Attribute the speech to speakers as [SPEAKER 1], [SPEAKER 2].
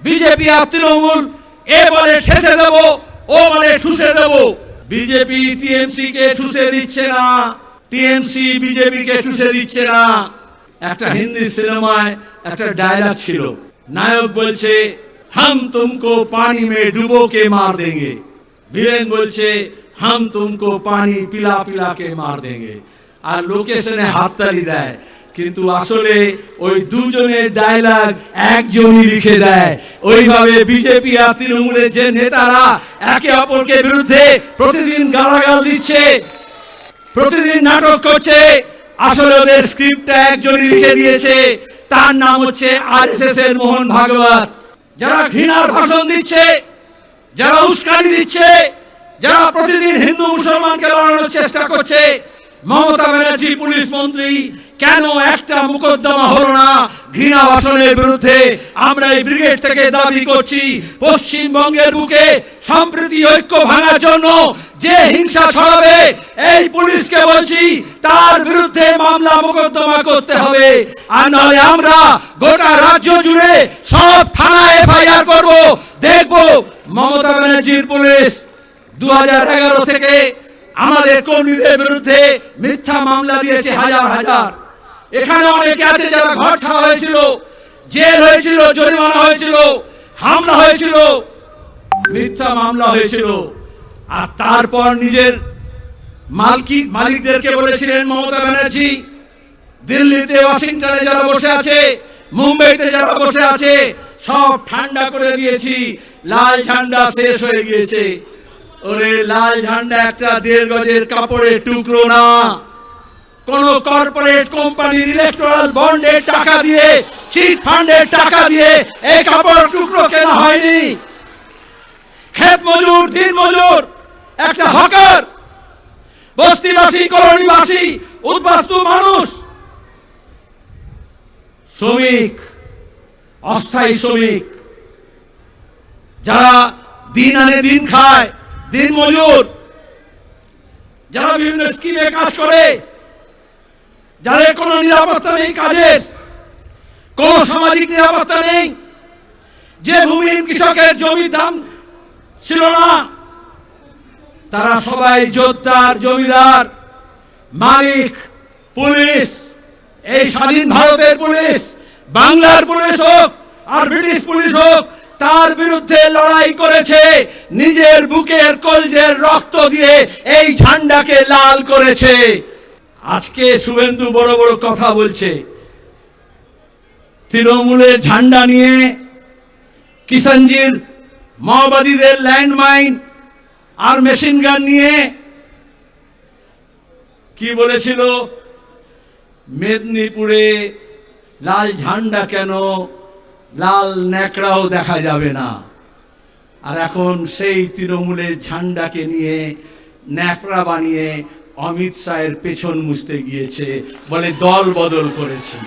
[SPEAKER 1] BJP আর তৃণমূল এ বলে ঠেসে দেব ও বলে ঠুসে দেব BJP TMC কে ঠুসে দিচ্ছে না টিএমসি বিজেপি কে ঠুসে দিচ্ছে না একটা হিন্দি সিনেমায় একটা ডায়লগ ছিল। নায়ক বলছে, হাম তুমকো পানি মে ডুবো কে মার দেंगे ভিলেন বলছে, হাম তুমকো পানি পিলা পিলা কে মার দেंगे আর লোকেশনে হাততালি দেয় কিন্তু আসলে ওই দুজনের ডায়লগ একজনই লিখে দেয়। ওইভাবে বিজেপি আর তৃণমূলের যে নেতারা একে অপরকে বিরুদ্ধে প্রতিদিন গালাগাল দিচ্ছে, প্রতিদিন নাটক করছে, আসলে ওদের স্ক্রিপ্টটা একজনই লিখে দিয়েছে। তার নাম হচ্ছে আরএসএস এর মোহন ভাগবত। যারা ঘৃণার ভাষণ দিচ্ছে, যারা উস্কানি দিচ্ছে, যারা প্রতিদিন হিন্দু মুসলমানকে লড়ানোর চেষ্টা করছে, মমতা ব্যানার্জি পুলিশ মন্ত্রী কেন একটা মোকদ্দমা হলো না? ঘৃণা ভাষণের বিরুদ্ধে আমরা এই ব্রিগেড থেকে দাবি করছি। পশ্চিমবঙ্গের বুকে সম্প্রীতি, ঐক্য ভাঙার জন্য যে হিংসা ছড়াবে, এই পুলিশকে বলছি, তার বিরুদ্ধে মামলা মোকদ্দমা করতে হবে। আর নয় আমরা গোটা রাজ্য জুড়ে সব থানায় এফআইআর করব। দেখব মমতা ব্যানার্জির পুলিশ দু হাজার এগারো থেকে আমাদের কর্মীদের বিরুদ্ধে মিথ্যা মামলা দিয়েছে হাজার হাজার। এখানে অনেকে আছে যারা ঘর ছাড়া হয়েছিল, জেল হয়েছিল, জরিমানা হয়েছিল, হামলা হয়েছিল, মিথ্যা মামলা হয়েছিল। আর তারপর নিজের মালকি, মালিকদেরকে বলেছিলেন মমতা ব্যানার্জি, দিল্লিতে, ওয়াশিংটনে যারা বসে আছে, মুম্বাইতে যারা বসে আছে, সব ঠান্ডা করে দিয়েছি, লাল ঝান্ডা শেষ হয়ে গিয়েছে। ওরে, লাল ঝান্ডা একটা দেড় গজের কাপড়ের টুকরো না। কোন কর্পোরেট কোম্পানির ইলেকট্রাল বন্ডের টাকা দিয়ে চিট ফান্ডের টাকা দিয়ে এই কাপড় টুকরো কেনা হয়নি। ক্ষেত মজুর, দিন মজুর, একটা হকার, বস্তিবাসী, কলোনিবাসী, উদ্বাস্তু মানুষ, শ্রমিক, অস্থায়ী শ্রমিক, যারা দিন আনে দিন খায়, দিন মজুর, যারা বিভিন্ন স্কিমে কাজ করে যাদের কোনো নিরাপত্তা নেই কাজের, কোনো সামাজিক নিরাপত্তা নেই, যে ভূমিহীন কৃষকের জমি দাম ছিল না, তারা সবাই যোদ্ধার জমিদার, মালিক, পুলিশ, এই স্বাধীন ভারতের পুলিশ, বাংলার পুলিশ হোক আর ব্রিটিশ পুলিশ হোক, তার বিরুদ্ধে লড়াই করেছে, নিজের বুকের কলজের রক্ত দিয়ে এই ঝান্ডাকে লাল করেছে। আজকে শুভেন্দু বড় বড় কথা বলছে। তৃণমূলের ঝান্ডা নিয়ে কিষানজির মাওবাদীদের ল্যান্ডমাইন আর মেশিন গান নিয়ে কি বলেছিল? মেদিনীপুরে লাল ঝান্ডা কেন? লাল ন্যাকড়াও দেখা যাবে না। আর এখন সেই তৃণমূলের ঝান্ডাকে নিয়ে ন্যাকড়া বানিয়ে অমিত শাহের পেছন মুছতে গিয়েছে বলে দল বদল করেছি।